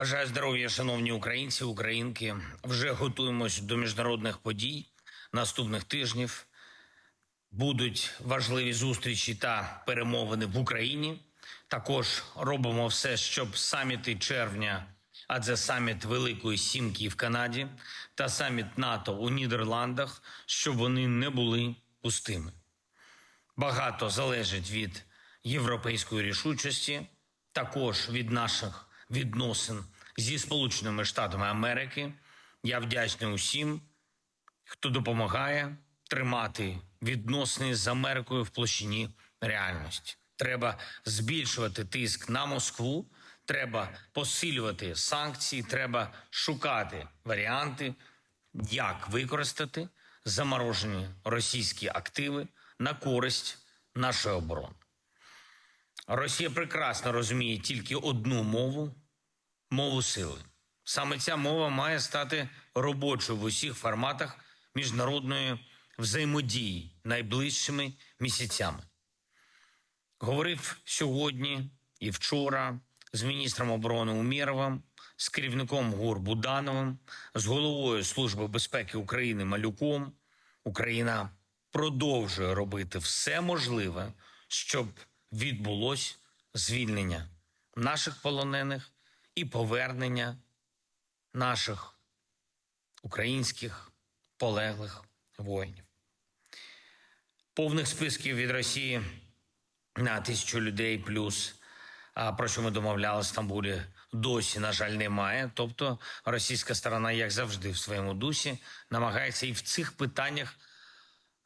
Бажаю здоров'я, шановні українці, українки. Вже готуємось до міжнародних подій наступних тижнів. Будуть важливі зустрічі та перемовини в Україні. Також робимо все, щоб саміти червня, а це саміт Великої Сімки в Канаді та саміт НАТО у Нідерландах, щоб вони не були пустими. Багато залежить від європейської рішучості, також від наших відносин зі Сполученими Штатами Америки. Я вдячний усім, хто допомагає тримати відносини з Америкою в площині реальності. Треба збільшувати тиск на Москву, треба посилювати санкції, треба шукати варіанти, як використати заморожені російські активи на користь нашої оборони. Росія прекрасно розуміє тільки одну мову мову сили. Саме ця мова має стати робочою в усіх форматах міжнародної взаємодії найближчими місяцями. Говорив сьогодні і вчора з міністром оборони Умєровим, з керівником ГУР Будановим, з головою Служби безпеки України Малюком. Україна продовжує робити все можливе, щоб відбулось звільнення наших полонених і повернення наших українських полеглих воїнів. Повних списків від Росії на тисячу людей плюс, про що ми домовляли в Стамбулі, досі, на жаль, немає. Тобто російська сторона, як завжди, в своєму дусі, намагається і в цих питаннях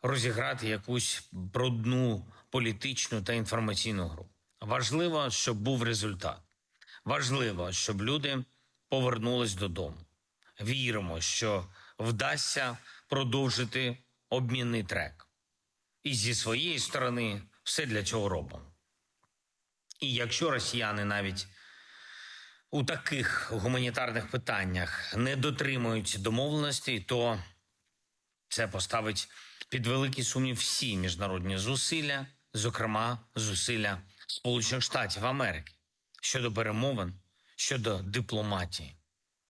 розіграти якусь брудну політичну та інформаційну гру. Важливо, щоб був результат. Важливо, щоб люди повернулись додому. Віримо, що вдасться продовжити обмінний трек. І зі своєї сторони все для цього робимо. І якщо росіяни навіть у таких гуманітарних питаннях не дотримують домовленостей, то це поставить під великий сумнів всі міжнародні зусилля, зокрема зусилля Сполучених Штатів Америки щодо перемовин, щодо дипломатії.